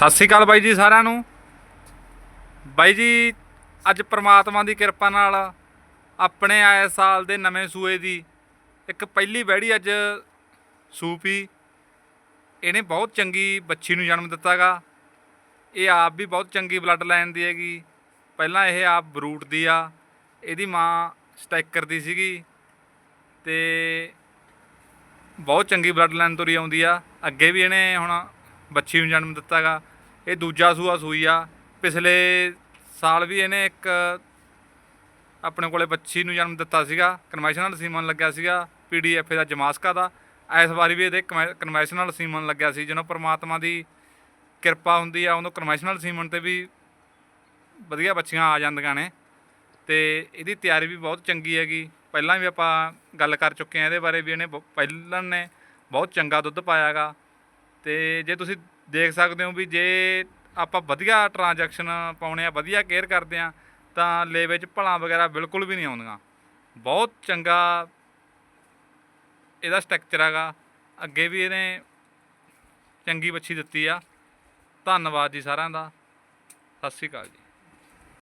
ਸਤਿ ਸ੍ਰੀ ਅਕਾਲ ਬਾਈ ਜੀ ਸਾਰਿਆਂ ਨੂੰ। ਬਾਈ ਜੀ, ਅੱਜ ਪ੍ਰਮਾਤਮਾ ਦੀ ਕਿਰਪਾ ਨਾਲ ਆਪਣੇ ਆਏ ਸਾਲ ਦੇ ਨਵੇਂ ਸੂਏ ਦੀ ਇੱਕ ਪਹਿਲੀ ਵਹਿੜੀ ਅੱਜ ਸੂਪੀ ਇਹਨੇ ਬਹੁਤ ਚੰਗੀ ਬੱਚੀ ਨੂੰ ਜਨਮ ਦਿੱਤਾਗਾ। ਇਹ ਆਪ ਵੀ ਬਹੁਤ ਚੰਗੀ ਬਲੱਡ ਲਾਈਨ ਦੀ ਹੈਗੀ। ਪਹਿਲਾਂ ਇਹ ਆਪ ਬਰੂਟ ਦੀ ਆ, ਇਹਦੀ ਮਾਂ ਸਟੈਕਰ ਦੀ ਸੀਗੀ। ਤੇ ਬਹੁਤ ਚੰਗੀ ਬਲੱਡ ਲਾਈਨ ਤੁਰੀ ਆਉਂਦੀ ਆ। ਅੱਗੇ ਵੀ ਇਹਨੇ ਹੁਣ ਬੱਚੀ ਨੂੰ ਜਨਮ ਦਿੱਤਾਗਾ। ਇਹ ਦੂਜਾ ਸੂਆ ਸੂਈ ਆ। ਪਿਛਲੇ ਸਾਲ ਵੀ ਇਹਨੇ ਇੱਕ ਆਪਣੇ ਕੋਲੇ ਬੱਚੀ ਨੂੰ ਜਨਮ ਦਿੱਤਾ ਸੀਗਾ। ਕਨਵੈਨਸ਼ਨਲ ਸੀਮਨ ਲੱਗਿਆ ਸੀਗਾ ਪੀਡੀਐਫ ਦਾ ਜਮਾਸਕਾ ਦਾ। ਇਸ ਵਾਰੀ ਵੀ ਇਹਦੇ ਕਨਵੈਨਸ਼ਨਲ ਸੀਮਨ ਲੱਗਿਆ ਸੀ ਜਦੋਂ ਪ੍ਰਮਾਤਮਾ ਦੀ ਕਿਰਪਾ ਹੁੰਦੀ ਆ ਉਦੋਂ ਕਨਵੈਨਸ਼ਨਲ ਸੀਮਨ ਤੇ ਵੀ ਵਧੀਆ ਬੱਚੀਆਂ ਆ ਜਾਂਦੀਆਂ ਨੇ। ਤੇ ਇਹਦੀ ਤਿਆਰੀ ਵੀ ਬਹੁਤ ਚੰਗੀ ਹੈਗੀ। ਪਹਿਲਾਂ ਵੀ ਆਪਾਂ ਗੱਲ ਕਰ ਚੁੱਕੇ ਹਾਂ ਇਹਦੇ ਬਾਰੇ ਵੀ ਇਹਨੇ ਬ- ਪਹਿਲਾਂ ਨੇ ਬਹੁਤ ਚੰਗਾ ਦੁੱਧ ਪਾਇਆਗਾ। ਤੇ ਜੇ ਤੁਸੀਂ ਦੇਖ ਸਕਦੇ ਹੋ ਵੀ ਜੇ ਆਪਾਂ ਵਧੀਆ ਟ੍ਰਾਂਜੈਕਸ਼ਨ ਪਾਉਣੇ ਆ, ਵਧੀਆ ਕੇਅਰ ਕਰਦੇ ਆ, ਤਾਂ ਲੈ ਵਿੱਚ ਭਲਾਂ ਵਗੈਰਾ ਬਿਲਕੁਲ ਵੀ ਨਹੀਂ ਆਉਂਦੀਆਂ। ਬਹੁਤ ਚੰਗਾ ਇਹਦਾ ਸਟਰਕਚਰ ਹੈਗਾ। ਅੱਗੇ ਵੀ ਇਹਨੇ ਚੰਗੀ ਬੱਚੀ ਦਿੱਤੀ ਆ। ਧੰਨਵਾਦ ਜੀ ਸਾਰਿਆਂ ਦਾ। ਸਤਿ ਸ਼੍ਰੀ ਅਕਾਲ ਜੀ।